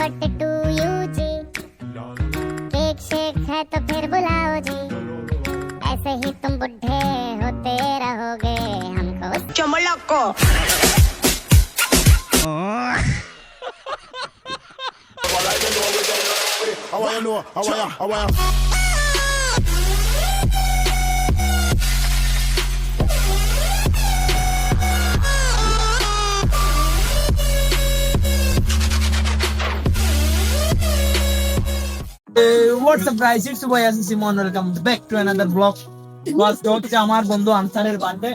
Happy to you जी cake shake है तो फिर बुलाओ जी ऐसे ही तुम बुढ़े होते रहोगे हमको. How? How How I what's up guys? It's boy Yasin Simon. Welcome back to another vlog. আজকে হচ্ছে আমার বন্ধু আনসারের বার্থডে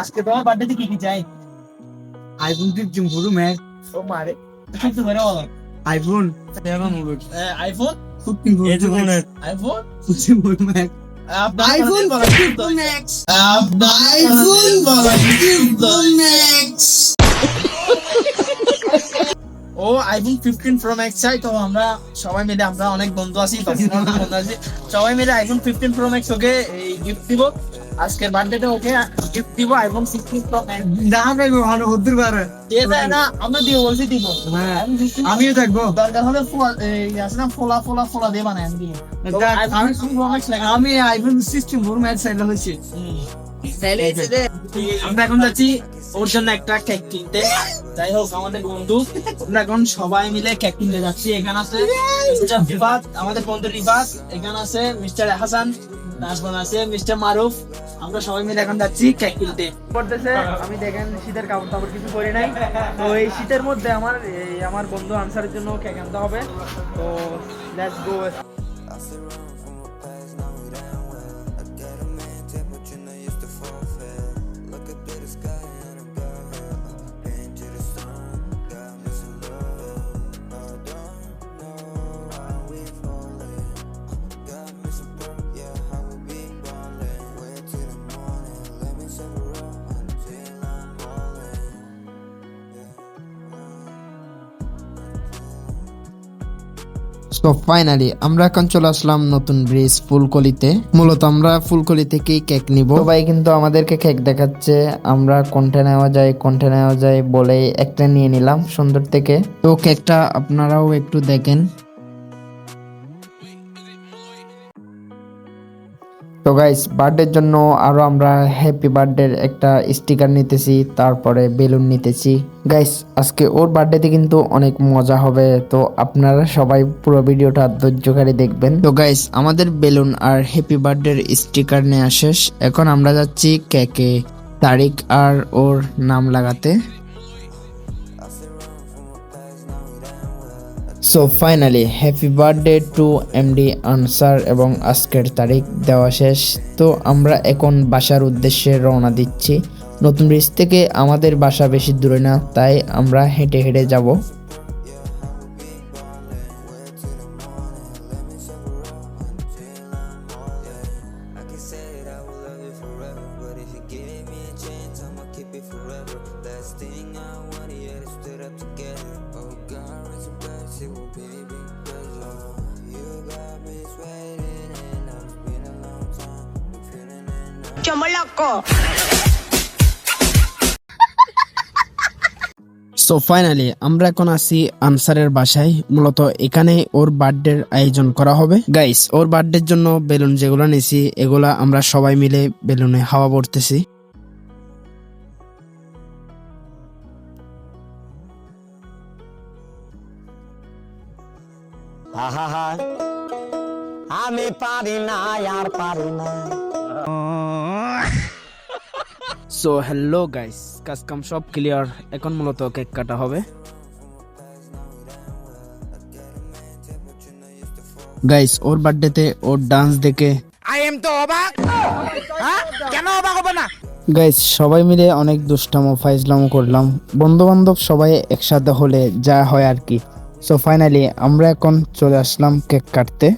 আজকে তোমার বার্থডে কি কি চাই? আইফোন ফিফটিন প্রো ম্যাক্স ও মারে। কিছু করে বলো। IPhone. Seven iPhone? Fifteen pro iPhone? Fifteen pro max iPhone fifteen max iPhone fifteen max ও আইফোন ফিফটিন প্রো ম্যাক্স চাই তো আমরা সবাই মিলে আমরা অনেক বন্ধু আছি বন্ধু আছি সবাই মিলে আইফোন ফিফটিন প্রো ম্যাক্স ওকে গিফট দিব। আজকের বার্থডেতে ওকে গিফট দিব আইফোন সিক্সটিন প্রো ম্যাক্স দাম রাখব ভালো হতে পারে না আমরা দিব বলছি দিব। হ্যাঁ iPhone 15 আমিও থাকব। দরকার হলে আছে না ফোলা ফোলা ফোলা দিয়ে বানায় আমি দিয়ে। দেখ, iPhone আমি- 16 Pro Max লাগে। আমি আইফোন সিক্সটিন প্রো ম্যাক্স চাইলে হয়েছে আমরা এখন যাচ্ছি ওর জন্য একটা কেক কিনতে। যাই হোক, আমাদের বন্ধু, আমরা এখন সবাই মিলে কেক কিনতে যাচ্ছি। এখানে আছে আমাদের বন্ধু রিফাত এখানে আছে মিস্টার হাসান, তারপর আছে মিস্টার মারুফ। আমরা সবাই মিলে এখন যাচ্ছি কেক কিনতে। করতেছে আমি দেখেন, শীতের কাপড় টাপড় কিছু করি নাই। তো এই শীতের মধ্যে আমার আমার বন্ধু আনসারের জন্য কেক আনতে হবে। তো লেটস গো তো ফাইনালি আমরা এখন চলে আসলাম নতুন ব্রিজ ফুলকলিতে। মূলত আমরা ফুলকলি থেকেই কেক নিব। ভাই কিন্তু আমাদেরকে কেক দেখাচ্ছে। আমরা কোনটা নেওয়া যায় কোনটা নেওয়া যায় বলে একটা নিয়ে নিলাম সুন্দর থেকে। তো কেকটা আপনারাও একটু দেখেন। তো গাইস বার্থডের জন্য আরও আমরা হ্যাপি বার্থডের একটা স্টিকার নিতেছি, তারপরে বেলুন নিতেছি। গাইস আজকে ওর বার্থডেতে কিন্তু অনেক মজা হবে, তো আপনারা সবাই পুরো ভিডিওটা ধৈর্যকারী দেখবেন। তো গাইস আমাদের বেলুন আর হ্যাপি বার্থডের স্টিকার নেওয়া শেষ। এখন আমরা যাচ্ছি কেকে তারিখ আর ওর নাম লাগাতে। So finally happy birthday to MD Ansar এবং আজকের তারিখ দেওয়া শেষ। তো আমরা এখন বাসার উদ্দেশ্যে রওনা দিচ্ছি। নতুন ব্রিজ থেকে আমাদের বাসা বেশি দূরে না, তাই আমরা হেঁটে হেঁটে যাব। সো ফাইনালি আমরা এখন আছি আনসারের বাসায়। মূলত এখানে ওর বার্থডের আয়োজন করা হবে। গাইস ওর বার্থডের জন্য বেলুন যেগুলো নিয়েছি এগুলা আমরা সবাই মিলে বেলুনে হাওয়া ভরতেছি। আমি পারি না আর পারি না। সো হ্যালো গাইস কাজ কাম সব ক্লিয়ার এখন মূলত কেক কাটা হবে গাইস ওর বার্থডেতে ওর ডান্স দেখে আই এম তো অবাক হ্যাঁ? কেন অবাক হবে না গাইস সবাই মিলে অনেক দুষ্টামো ফাইজলামো করলাম। বন্ধু বান্ধব সবাই একসাথে হলে যা হয় আর কি। সো ফাইনালি আমরা এখন চলে আসলাম কেক কাটতে।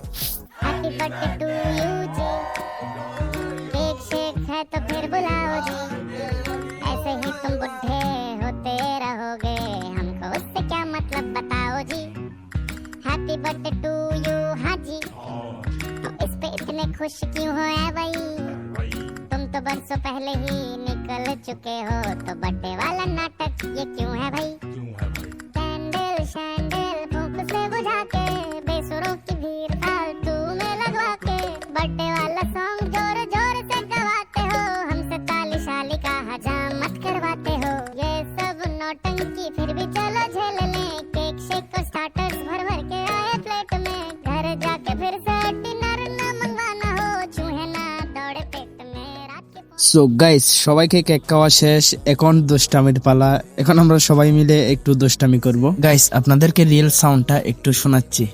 खुश क्यों हो है भाई। तुम तो बरसों पहले ही निकल चुके हो तो बर्थडे वाला नाटक ये क्यों है भाई? कैंडल शैंडल फूक से बुझा के बेसुरों की भीड़ फालतू में लगवा के बर्थडे वाला सॉन्ग সো গাইস সবাইকে কেক খাওয়া শেষ। এখন দুষ্টামির পালা। এখন আমরা সবাই মিলে একটু দুষ্টামি করব। গাইস আপনাদেরকে রিয়েল সাউন্ডটা একটু শোনাচ্ছি।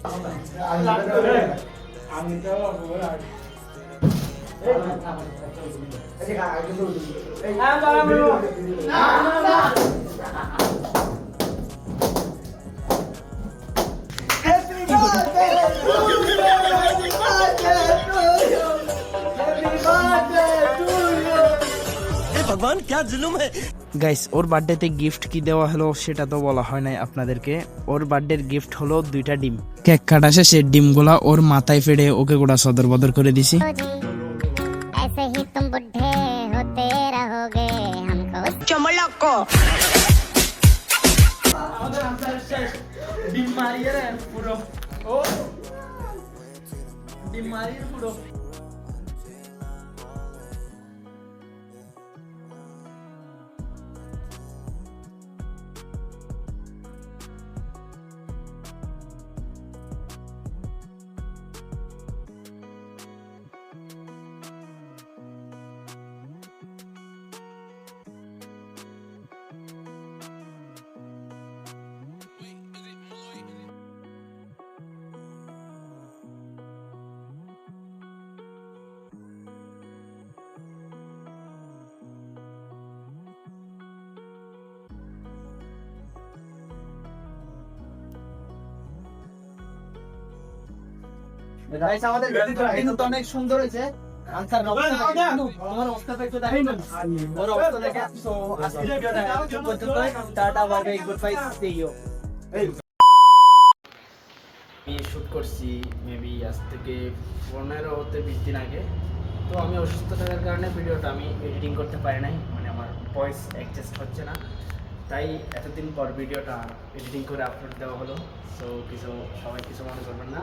গাইস ওর বার্থডেতে গিফট কি দেওয়া হলো সেটা তো বলা হয় নাই আপনাদেরকে ওর বার্থডের গিফট হলো দুইটা ডিম কেক কাটা শেষে ডিমগুলা ওর মাথায় ফেড়ে ওকে গোটা সদর বদর করে দিছি हो जी ऐसे ही तुम बुढ़े होते रहोगे हमको ডিম মারিয়ে রে পুরো ও ডিম মারিয়ে পুরো গাইস আমাদের কিন্তু অনেক সুন্দর হয়েছে। আনসার আমার অবস্থাটা একটু দেখেন ওর অবস্থা দেখে সো আজকে ভিডিওটা এতটুকু পর্যন্তই। Tata bye bye good bye see you আমি শুট করছি মেবি আজ থেকে পনেরো হতে বিশ দিন আগে। তো আমি অসুস্থ থাকার কারণে ভিডিওটা আমি এডিটিং করতে পারি নাই। মানে আমার ভয়েস অ্যাডজাস্ট হচ্ছে না। তাই এতদিন পর ভিডিওটা এডিটিং করে আপলোড দেওয়া হলো। সো কিছু সবাই কিছু মনে করবেন না।